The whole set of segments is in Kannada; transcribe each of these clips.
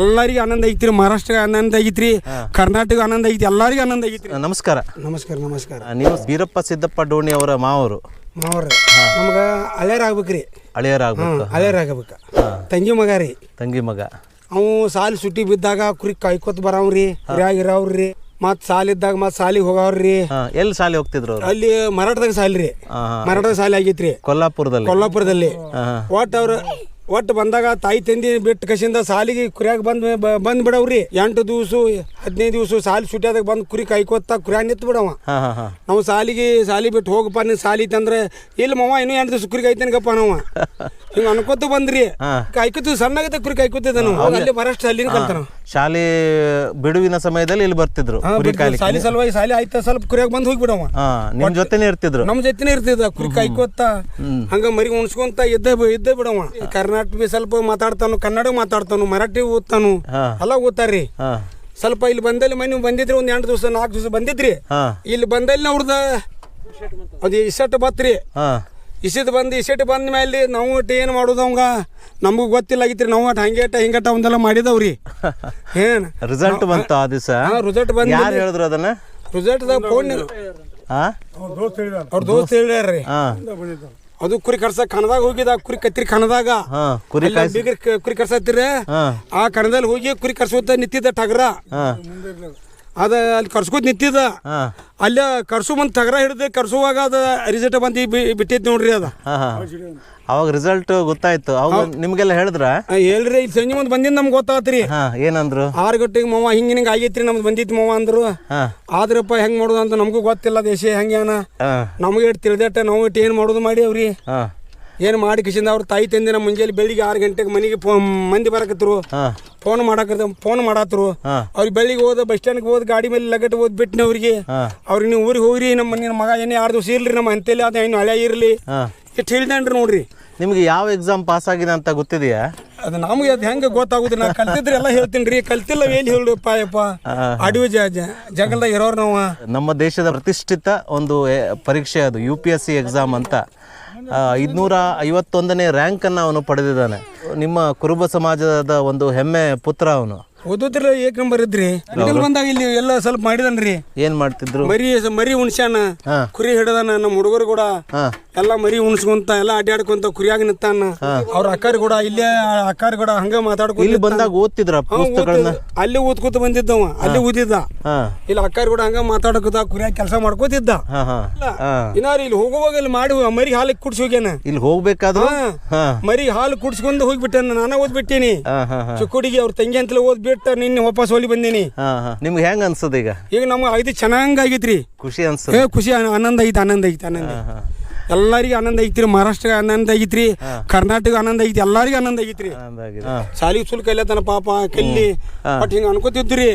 ಎಲ್ಲರಿಗೂ ಆನಂದ ಐತ್ರಿ. ಮಹಾರಾಷ್ಟ್ರ ಆನಂದ ಐತ್ರಿ. ಕರ್ನಾಟಕ ಆನಂದ ಐತಿ ಎಲ್ಲರಿಗೂ ಆನಂದ ಐತ್ರಿ. ನಮಸ್ಕಾರ. ನಮಸ್ಕಾರ ನಮಸ್ಕಾರ. ನೀವು ಬೀರಪ್ಪ ಸಿದ್ದಪ್ಪ ಡೋಣಿ ಅವರ ಮಾವರು. ಮಾವ್ರ ನಮ್ಗ ಹಳೆಯರ್ ಆಗ್ಬೇಕ್ರಿ ಹಳೆಯರಾಗ್ಬೇಕು ತಂಗಿ ಮಗ ರೀ. ತಂಗಿ ಮಗ. ಅವು ಸಾಲಿ ಸುಟ್ಟಿ ಬಿದ್ದಾಗ ಕುರಿ ಕಾಯ್ಕೊತ್ ಬರಾವ್ರಿ ಕುರಿಯಾಗಿರಾವ್ರಿ ಮತ್ ಸಾಲಿದ್ದಾಗ ಮತ್ ಸಾಲಿಗೆ ಹೋಗವ್ರಿ. ಎಲ್ಲಿ ಸಾಲಿ ಹೋಗ್ತಿದ್ರು ಅಲ್ಲಿ ಮರಾಠದಾಗ ಸಾಲಿ ರೀ. ಮರಾಠದ ಸಾಲಿ ಆಗೈತ್ರಿ. ಕೊಲ್ಲಾಪುರದಲ್ಲಿ. ಕೊಲ್ಲಾಪುರದಲ್ಲಿ. ಒಟ್ ಅವ್ರ ಒಟ್ಟು ಬಂದಾಗ ತಾಯಿ ತಂದಿ ಬಿಟ್ಟು ಕಸಿಂದ ಸಾಲಿಗೆ ಕುರಿಯಾಗ ಬಂದ್ ಬ- ಬಂದ್ ಬಿಡವ್ರಿ ಎಂಟು ದಿವಸ ಹದಿನೈದು ದಿವಸ ಸಾಲಿ ಸುಟ್ಯಾದಾಗ ಬಂದು ಕುರಿ ಕಾಯ್ಕೋತ ಕುರಿ ನಿಂತು ಬಿಡವ. ಹಾ ಹಾ ಹಾ. ನಾವು ಸಾಲಿಗೆ ಸಾಲಿ ಬಿಟ್ಟು ಹೋಗಪ್ಪ ನೀನು ಸಾಲಿ ತಂದ್ರೆ ಇಲ್ಲಿ ಮವ ಇನ್ನೂ ಎಂಟು ದಿವಸ ಕುರಿ ಕಾಯ್ತೇನಗಪ್ಪ ನಾವು. ಹಿಂಗೆ ಅನ್ಕೋತ ಬಂದ್ರಿ. ಹಾ. ಕಾಯ್ಕೋತ ಸಣ್ಣಾಗತ್ತೆ ಕುರಿ ಕಾಯ್ಕೋತಿದ್ದ ನಾವು. ಅಲ್ಲಿ ಬರಷ್ಟು ಅಲ್ಲಿನ ಕಲ್ತಾನ ಶಾಲೆ ಬಿಡುವಿನ ಸಮಯದಲ್ಲಿ ಇಲ್ಲಿ ಬರ್ತಿದ್ರು ಹಾ, ಕುರಿ ಬಿಟ್ಟು ಕಾಯ್ಲಿಕ್ಕೆ. ಸಾಲಿ ಸಲುವಾಗಿ ಸಾಲಿ ಆಯ್ತಾ ಸ್ವಲ್ಪ ಕುರಿಯಾಗ ಬಂದು ಹೋಗ್ಬಿಡವ. ಹಾ ನಿಮ್ ಜೊತೆನೇ ಇರ್ತಿದ್ರು. ನಮ್ಮ ಜೊತೆನೇ ಇರ್ತಿದ್ದ ಕುರಿ ಕಾಯ್ಕೋತ ಹಂಗ ಮರಿ ಉಣ್ಸ್ಕೊಂತ ಇದ್ದೇ ಬಿ- ಇದ್ದೇ ಬಿಡವ. ಕರ್ನಾಟಕ ಬಿ ಸ್ವಲ್ಪ ಮಾತಾಡ್ತಾನು ಕನ್ನಡ ಮಾತಾಡ್ತಾನು ಮರಾಠಿ ಓದ್ತಾನು. ಹಾ. ಎಲ್ಲ ಓದ್ತಾರ್ರಿ. ಹಾ. ಸ್ವಲ್ಪ ಇಲ್ಲಿ ಬಂದಲ್ಲಿ ಮನೆ ಬಂದಿದ್ರಿ ಒಂದ್ ಎಂಟು ದಿವಸ ನಾಲ್ಕು ದಿವಸ ಬಂದಿದ್ರಿ. ಹಾ. ಇಲ್ಲಿ ಬಂದಲ್ಲಿ ಅವ್ರದ ಅದು ಇಸಟ್ ಬತ್ರಿ. ಹಾ. ಇಸಿದ್ ಬಂದು ಇಸಟ್ ಬಂದ ಮೇಲೆ ನಾವು ಒಟ್ಟು ಏನು ಮಾಡೋದು ಅವಂಗ? ಗೊತ್ತಿಲ್ಲ ಆಗಿತ್ರಿ ನಾವು ಒಟ್ಟು ಹಂಗೇಟ ಹಿಂಗಟ ಒಂದೆಲ್ಲ ಮಾಡಿದವ್ರಿ. ಏನ್? ರಿಸಲ್ಟ್ ಬಂತು ಆ ದಿವಸ? ಹಾ ರಿಸಲ್ಟ್ ಬಂದ ಯಾರು ಹೇಳಿದ್ರು ಅದನ್ನ? ರಿಸಲ್ಟ್ದಾಗ ಫೋನ್ ಹಾ? ಅವ್ರ ದೋಸ್ತ್ ಹೇಳ್ಯಾರ್ರಿ ಹಾ. ಅದು ಕುರಿ ಕರ್ಸಕ್ ಕಣದಾಗ ಹೋಗಿದ ಕುರಿ ಕತ್ತಿರಿ ಕಣದಾಗ. ಹಾ ಕುರಿ ಬೀಗರ್ ಕುರಿ ಕರ್ಸತ್ತಿರ ಆ ಕಣದಲ್ಲಿ ಹೋಗಿ ಕುರಿ ಕರ್ಸೋತ ನಿಂತಿದ್ದ ಟಗರ. ಅದ ಅಲ್ಲಿ ಕರ್ಸ್ಕೋತ ನಿಂತಿದ್ದ ಹಾ. ಅಲ್ಲೇ ಕರ್ಸು ಬಂದು ತಗರ ಹಿಡಿದು ಕರ್ಸುವಾಗ ಅದ ರಿಸಲ್ಟ್ ಬಂದು ಬಿಟ್ಟೈತಿ ನೋಡ್ರಿ ಅದ. ಅವಾಗ ರಿಸಲ್ಟ್ ಗೊತ್ತಾಯ್ತು. ಅವಾಗ ನಿಮ್ಗೆಲ್ಲ ಹೇಳಿದ್ರ? ಹೇಳ್ರಿ ಇಲ್ಲಿ ಸಂಜೆ ಮುಂದೆ ಬಂದಿದ್ದು ನಮ್ಗೆ ಗೊತ್ತಾತ್ರಿ. ಹಾ ಏನಂದ್ರು? ಆರು ಗಂಟೆಗೆ ಮಾವ ಹಿಂಗೆ ಹಿಂಗೆ ಆಗೈತ್ರಿ ನಮ್ದು ಬಂದಿತ್ತು ಮಾವ ಅಂದ್ರು. ಆದ್ರಪ್ಪ ಹೆಂಗೆ ಮಾಡೋದು ಅಂತ ನಮಗೂ ಗೊತ್ತಿಲ್ಲ ದೇಶ ಹೆಂಗೇನ ನಮಗೆ ಇಟ್ಟು ತಿಳಿದಟ್ಟ ನಾವು ಇಟ್ಟು ಏನು ಮಾಡೋದು ಮಾಡಿ ಅವ್ರಿ. ಹಾ. ಏನು ಮಾಡಿ ಕಿಶಿಂದ ಅವ್ರ ತಾಯಿ ತಂದಿನ ಮುಂಜಾನೆ ಬೆಳಿಗ್ಗೆ ಆರು ಗಂಟೆಗೆ ಮನೆಗೆ ಫೋನ್ ಮಂದಿ ಬರಕತ್ರು. ಫೋನ್ ಮಾಡಾಕ ಫೋನ್ ಮಾಡತ್ರು. ಅವ್ರ ಅವ್ರಿಗೆ ಬೆಳಿಗ್ಗೆ ಹೋದ ಬಸ್ ಸ್ಟ್ಯಾಂಡ್ಗೆ ಹೋದ ಗಾಡಿ ಮೇಲೆ ಲಗಟ್ ಹೋದ್ ಬಿಟ್ಟಿನ ಅವ್ರಿಗೆ. ಅವ್ರಿಗೆ ನೀವು ಊರಿಗೆ ಹೋಗ್ರಿ ನಮ್ಮ ನಿನ್ನ ಮಗ ಏನೇ ಆರು ದಿವಸ ಇರ್ಲಿ ನಮ್ಮ ಅಂತೇಳಿ ಅದ ಏನು ಹಳೆ ಇರಲಿ. ಹಾ. ಇಷ್ಟು ಹೇಳಿದ್ರಿ ನೋಡ್ರಿ. ನಿಮ್ಗೆ ಯಾವ ಎಕ್ಸಾಮ್ ಪಾಸ್ ಆಗಿದೆ ಅಂತ ಗೊತ್ತಿದೆಯಾ? ಅದು ನಮಗೆ ಅದು ಹೆಂಗೆ ಗೊತ್ತಾಗುದು ನಾ ಕಲ್ತಿದ್ರೆ ಎಲ್ಲ ಹೇಳ್ತೀನಿ ರೀ ಕಲ್ತಿಲ್ಲ ಏನ್ ಹೇಳಪ್ಪ ಯಪ್ಪ ಅಡವಿ ಜಗಲ್ದಾಗ ಇರೋರು ನಾವು. ನಮ್ಮ ದೇಶದ ಪ್ರತಿಷ್ಠಿತ ಒಂದು ಪರೀಕ್ಷೆ ಅದು U P S C exam ಅಂತ. ಐದ್ನೂರ ಐವತ್ತೊಂದನೇ ರ್ಯಾಂಕನ್ನು ಅವನು ಪಡೆದಿದ್ದಾನೆ. ನಿಮ್ಮ ಕುರುಬ ಸಮಾಜದ ಒಂದು ಹೆಮ್ಮೆ ಪುತ್ರ ಅವನು. ಓದೋದ್ರ ಏಕಂಬರ್ ಇದ್ರಿ. ಬಂದಾಗ ಇಲ್ಲಿ ಎಲ್ಲ ಸ್ವಲ್ಪ ಮಾಡಿದನ್ರಿ. ಏನು ಮಾಡ್ತಿದ್ರು? ಮರಿ ಮರಿ ಉಣ್ಸ್ಯಾನ ಹಾ. ಕುರಿ ಹಿಡದಾನ ನಮ್ಮ ಹುಡುಗರು ಕೂಡ ಹಾ. ಎಲ್ಲ ಮರಿ ಉಣ್ಸ್ಕೊಂತ ಎಲ್ಲ ಅಡ್ಡಾಡ್ಕೊಂತ ಕುರಿಯಾಗಿ ನಿಂತಾನ. ಅವ್ರ ಅಕ್ಕಾರಿ ಕೂಡ ಇಲ್ಲೇ ಅಕ್ಕಾರಿ ಕೂಡ ಹಂಗ ಮಾತಾಡ್ಕೊಂತ ಇಲ್ಲಿ ಬಂದಾಗ ಓದ್ತಿದ್ರ ಪುಸ್ತಕಗಳನ್ನ ಅಲ್ಲಿ ಓದ್ಕೊತ ಬಂದಿದ್ದವ ಅಲ್ಲಿ ಓದಿದ್ದ. ಇಲ್ಲಿ ಅಕ್ಕಾರಿ ಕೂಡ ಹಂಗ ಮಾತಾಡ್ಕೊತ ಕುರಿಯಾಗಿ ಕೆಲಸ ಮಾಡ್ಕೊತಿದ್ದ. ಇನ್ನಾರು ಇಲ್ಲಿ ಹೋಗುವಾಗ ಇಲ್ಲಿ ಮಾಡಿ ಮರಿ ಹಾಲಿಗೆ ಕುಡ್ಸಿ ಹೋಗ್ಯಾನ ಇಲ್ಲಿ ಹೋಗ್ಬೇಕಾದ್ರ? ಮರಿ ಹಾಲು ಕುಡ್ಸ್ಕೊಂಡು ಹೋಗ್ಬಿಟ್ಟೆ ನಾನ ಓದ್ಬಿಟ್ಟೀನಿ. ಚಿಕ್ಕುಡಿಗೆ ಅವ್ರ ತಂಗಿ ಅಂತಲೇ ಓದ್ಬಿಟ್ಟ ನಿನ್ನೆ ವಾಪಸ್ ಹೋಗಿ ಬಂದೀನಿ. ನಿಮ್ಗೆ ಹೆಂಗ ಅನ್ಸದ ಈಗ? ಈಗ ನಮ್ಗೆ ಐದು ಚೆನ್ನಾಗ್ ಆಗೈತ್ರಿ. ಖುಷಿ ಅನ್ಸದ. ಏ ಖುಷಿ ಆನಂದ ಐತಿ ಆನಂದ ಐತಿ ಆನಂದ ಎಲ್ಲರಿಗೂ ಆನಂದ ಐತ್ರಿ ಮಹಾರಾಷ್ಟ್ರ ಆನಂದ ಐತ್ರಿ ಕರ್ನಾಟಕ ಆನಂದ ಐತಿ ಎಲ್ಲರಿಗೂ ಆನಂದ ಐತ್ರಿ. ಸಾಲಿಗೆ ಸುಲ್ ಕೈಲತನ ಪಾಪ ಕಲ್ಲಿ. ಬಟ್ ಹಿಂಗ ಅನ್ಕೋತಿದ್ರಿ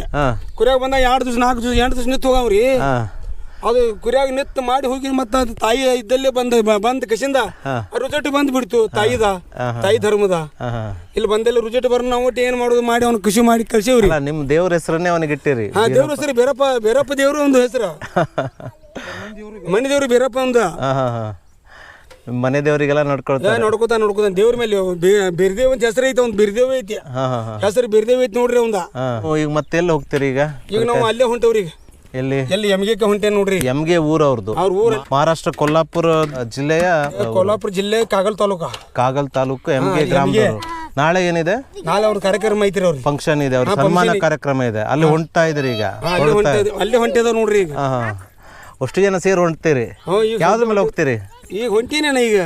ಕುರಿಯಾಗ ಬಂದ ಎರಡು ದಿವ್ಸ ನಾಲ್ಕು ದಿವ್ಸ ಎಂಟು ದಿವಸ ನಿಂತು ಹೋಗವ್ರಿ. ಅದು ಕುರಿಯಾಗ ನಿತ್ತು ಮಾಡಿ ಹೋಗಿ ಮತ್ತ ಅದು ತಾಯಿ ಇದ್ದಲ್ಲೇ ಬಂದ ಬಂದ್ ಕಸಿಂದ ರುಜೆಟ್ ಬಂದ್ ಬಿಡ್ತು ತಾಯಿದ ತಾಯಿ ಧರ್ಮದ. ಇಲ್ಲಿ ಬಂದೆಲ್ಲ ರುಜೆಟ್ ಬರ್ ನಾವು ಒಟ್ಟು ಏನ್ ಮಾಡೋದು ಮಾಡಿ ಅವ್ನ ಖುಷಿ ಮಾಡಿ ಕಳ್ಸಿವ್ರಿ. ನಿಮ್ ದೇವ್ರ ಹೆಸರನ್ನೇ ಅವನಿಗೆ ಇಟ್ಟಿರಿ. ಹಾ ದೇವ್ರ ಹೆಸರು ಬೇರಪ್ಪ ಬೇರಪ್ಪ ದೇವ್ರು ಒಂದು ಹೆಸರು. ಮನೆ ದೇವ್ರು ಬೇರಪ್ಪ ಒಂದು ಮನೆ ದೇವರಿಗೆಲ್ಲ ನೋಡ್ಕೊಳ್ತಾರೆ. ನೋಡ್ಕೋತ ನೋಡ್ಕೋತ. ದೇವ್ರ ಮೇಲೆ ಬಿರ್ದೇವ್ ಅಂತ ಹೆಸರು ಐತೆ ಒಂದು ಬಿರ್ದೇವ್ ಐತಿ. ಹಾ ಹಾ ಹಾ. ಹೆಸರು ಬಿರ್ದೇವ್ ಐತಿ ನೋಡ್ರಿ ಅವಂದ. ಹಾ. ಓ, ಈಗ ಮತ್ತೆಲ್ಲ ಹೋಗ್ತೀರಿ ಈಗ? ಈಗ ನಾವು ಅಲ್ಲೇ ಹೊಂಟವ್ರಿ. ಎಲ್ಲಿ? ಎಲ್ಲಿ ಎಮ್ಗೆಕ್ಕೆ ಹೊಂಟೇನ್ ನೋಡ್ರಿ ಎಮ್ಗೆ ಊರು ಅವ್ರದ್ದು ಅವ್ರ ಊರ. ಮಹಾರಾಷ್ಟ್ರ ಕೊಲ್ಲಾಪುರ ಜಿಲ್ಲೆಯ ಕೊಲ್ಲಾಪುರ ಜಿಲ್ಲೆ ಕಾಗಲ್ ತಾಲೂಕ. ಕಾಗಲ್ ತಾಲೂಕು ಎಮ್ಗೆ ಗ್ರಾಮ ನಾಳೆ ಏನಿದೆ? ನಾಳೆ ಅವ್ರ ಕಾರ್ಯಕ್ರಮ ಐತ್ರಿ ಅವ್ರ ಫಂಕ್ಷನ್ ಇದೆ ಅವ್ರ ಸನ್ಮಾನ ಕಾರ್ಯಕ್ರಮ ಇದೆ. ಅಲ್ಲಿ ಹೊಂಟಾ ಇದ್ರಿ ಈಗ. ಅಲ್ಲಿ ಹೊಂಟದ ಅಲ್ಲಿ ಹೊಂಟದ ನೋಡ್ರಿ ಈಗ. ಹಾ ಹಾ. ಅಷ್ಟು ಜನ ಸೇರಿ ಹೊಂಟ್ತೀರಿ. ಹ್ಞೂ ಈಗ ಯಾವ್ದ್ರ ಮೇಲೆ ಹೋಗ್ತೀರಿ? ಈಗ ಹೊಂಟಿನೇನ ಈಗ?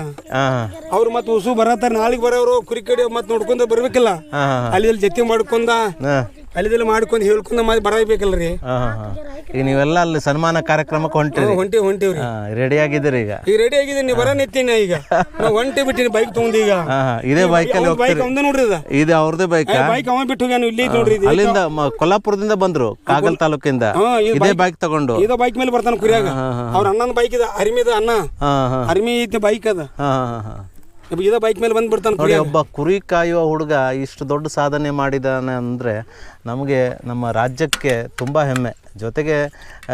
ಅವ್ರ ಮತ್ತೆ ಉಸು ಬರತ್ತಾರ ನಾಳೆಗೆ ಬರೋರು ಕುರಿ ಕಡೆ ಮತ್ತೆ ನೋಡ್ಕೊಂಡ ಬರ್ಬೇಕಲ್ಲ. ಅಲ್ಲಿ ಜೊತೆ ಮಾಡ್ಕೊಂಡ. ಅಲ್ಲಿದೆಲ್ಲ ಮಾಡ್ಕೊಂಡು ಹೇಳ್ಕೊಂಡು ಮಾಡಿ ಬರಬೇಕಲ್ಲ ರೀ. ಈಗ ನೀವೆಲ್ಲ ಅಲ್ಲಿ ಸನ್ಮಾನ ಕಾರ್ಯಕ್ರಮಕ್ಕೆ ಹೊಂಟಿರಿ. ಹೊಂಟಿ ಹೊಂಟಿವ್ರಿ. ರೆಡಿ ಆಗಿದ್ದೀರಿ ಈಗ? ಈಗ ರೆಡಿ ಆಗಿದ್ದೀನಿ ನೀವು ಬರ ನಿತ್ತಿನ ಈಗ. ನಾವು ಹೊಂಟಿ ಬಿಟ್ಟಿನಿ ಬೈಕ್ ತಗೊಂಡು ಈಗ. ಹಾ ಹಾ ಇದೇ ಬೈಕಲ್ಲಿ ಬೈಕ್ ಒಂದೇ ನೋಡ್ರಿ ಅದ ಇದು ಅವ್ರದೇ ಬೈಕ್ ಬೈಕ್ ಅವ ಬಿಟ್ಟು ಹೋಗ್ಯಾನು ಇಲ್ಲಿ ಐತ್ ನೋಡ್ರಿ ಇದು. ಅಲ್ಲಿಂದ ಮ- ಕೊಲ್ಲಾಪುರದಿಂದ ಬಂದ್ರು ಕಾಗಲ್ ತಾಲೂಕಿಂದ. ಹಾ, ಇದು ಇದೇ ಬೈಕ್ ತಗೊಂಡು. ಇದ ಬೈಕ್ ಮೇಲೆ ಬರ್ತಾನ ಕುರಿಯಾಗ. ಅವ್ರ ಅಣ್ಣನ ಬೈಕ್ ಇದೆ ಅರಿಮಿದ ಅಣ್ಣ. ಹಾ ಹಾ ಅರಿಮಿ ಐತಿ ಬೈಕ್ ಅದ. ಹಾ ಹಾ ಹಾ. ಇದ ಬೈಕ್ ಮೇಲೆ ಬಂದ್ಬಿಡ್ತಾನೆ ನೋಡಿ ಒಬ್ಬ ಕುರಿ ಕಾಯುವ ಹುಡುಗ ಇಷ್ಟು ದೊಡ್ಡ ಸಾಧನೆ ಮಾಡಿದಾನೆ ಅಂದರೆ ನಮಗೆ ನಮ್ಮ ರಾಜ್ಯಕ್ಕೆ ತುಂಬ ಹೆಮ್ಮೆ. ಜೊತೆಗೆ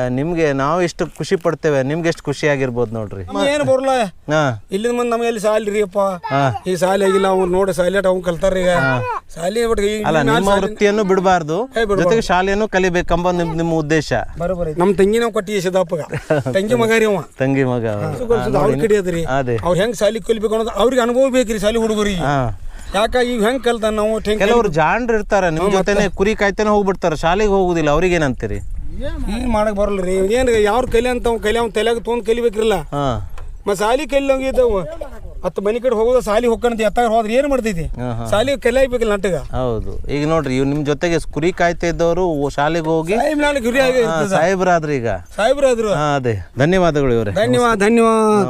ನಿಮಗೆ ನಾವು ಎಷ್ಟು ಖುಷಿ ಪಡ್ತೇವೆ ನಿಮ್ಗೆ ಎಷ್ಟು ಖುಷಿ ಆಗಿರ್ಬೋದು ನೋಡ್ರಿ. ಏನು ಬರಲ್ಲ. ಹಾ. ಇಲ್ಲಿಂದ ಮುಂದೆ ನಮ್ಗೆ ಎಲ್ಲಿ ಸಾಲಿ ರೀ ಅಪ್ಪ? ಈ ಸಾಲಿ ಆಗಿಲ್ಲ ಅವ್ನು ನೋಡಿ ಸಾಲಿ ಅವ್ನು ಕಲ್ತಾರ ಈಗ. ಸಾಲಿ ಬಟ್ ಈಗ ಅಲ್ಲ ನಿಮ್ಮ ವೃತ್ತಿಯನ್ನು ಬಿಡಬಾರ್ದು. ಜೊತೆಗೆ ಶಾಲೆಯನ್ನು ಕಲಿಬೇಕಂಬ ನಿಮ್ ನಿಮ್ಮ ಉದ್ದೇಶ. ಬರೋಬರಿ ನಮ್ಮ ತಂಗಿ ನಾವು ಕೊಟ್ಟಿ ಸಿದ್ದಪ್ಪಗ ತಂಗಿ ಮಗ ರೀ ಅವ. ತಂಗಿ ಮಗ ಅವ್ರ ಅದೇ. ಅವ್ರು ಹೆಂಗ್ ಸಾಲಿ ಕಲಿಬೇಕು ಅನ್ನೋದು ಅವ್ರಿಗೆ ಅನುಭವ ಬೇಕ್ರಿ ಸಾಲಿ ಹುಡುಗರಿಗೆ. ಯಾಕ ಈಗ ಹೆಂಗ್ ಕಲ್ತ ನಾವು? ಕೆಲವ್ರು ಕೆಲವರು ಜಾಣ್ರು ಇರ್ತಾರೆ ನಿಮ್ ಜೊತೆನೆ ಕುರಿ ಕಾಯ್ತಾನೆ ಹೋಗ್ಬಿಡ್ತಾರೆ. ಶಾಲೆಗೆ ಹೋಗುದಿಲ್ಲ ಅವ್ರಿಗೆ ಏನಂತೀರಿ ಏನ್ ಮಾಡಕ್ ಬರಲ್ರಿ ಏನ್ ಯಾರು ಕಲಿ ಅಂತ ಅವ್ನ್ ಕಲಿ ಅವ್ನ ತಲೆಯಾಗ ತೊಂದ್ ಕಲಿಬೇಕ್ರಲ್ಲ. ಹಾ. ಮತ್ತೆ ಸಾಲಿ ಕಲಿಲಂಗಿದ್ದ ಹತ್ತು ಮನೆ ಕಡೆ ಹೋಗೋದು ಸಾಲಿ ಹೋಗ್ಕೊಂಡ್ ಎತ್ತಾಗ ಹೋದ್ರೆ ಏನ್ ಮಾಡ್ತೈತಿ? ಸಾಲಿ ಕಲಿಯಬೇಕಲ್ಲ ನಟಗ. ಹೌದು. ಈಗ ನೋಡ್ರಿ ಇವ್ ನಿಮ್ ಜೊತೆಗೆ ಕುರಿ ಕಾಯ್ತಾ ಇದ್ದವರು ಶಾಲೆಗೆ ಹೋಗಿ ಸಾಹೇಬ್ ನಾನು ಗುರಿ ಆಗಿ ಸಾಹೇಬ್ರಾದ್ರಿ ಈಗ. ಸಾಹೇಬ್ರಾದ್ರು. ಹಾ ಅದೇ. ಧನ್ಯವಾದಗಳು ಇವ್ರೆ. ಧನ್ಯವಾದ ಧನ್ಯವಾದ.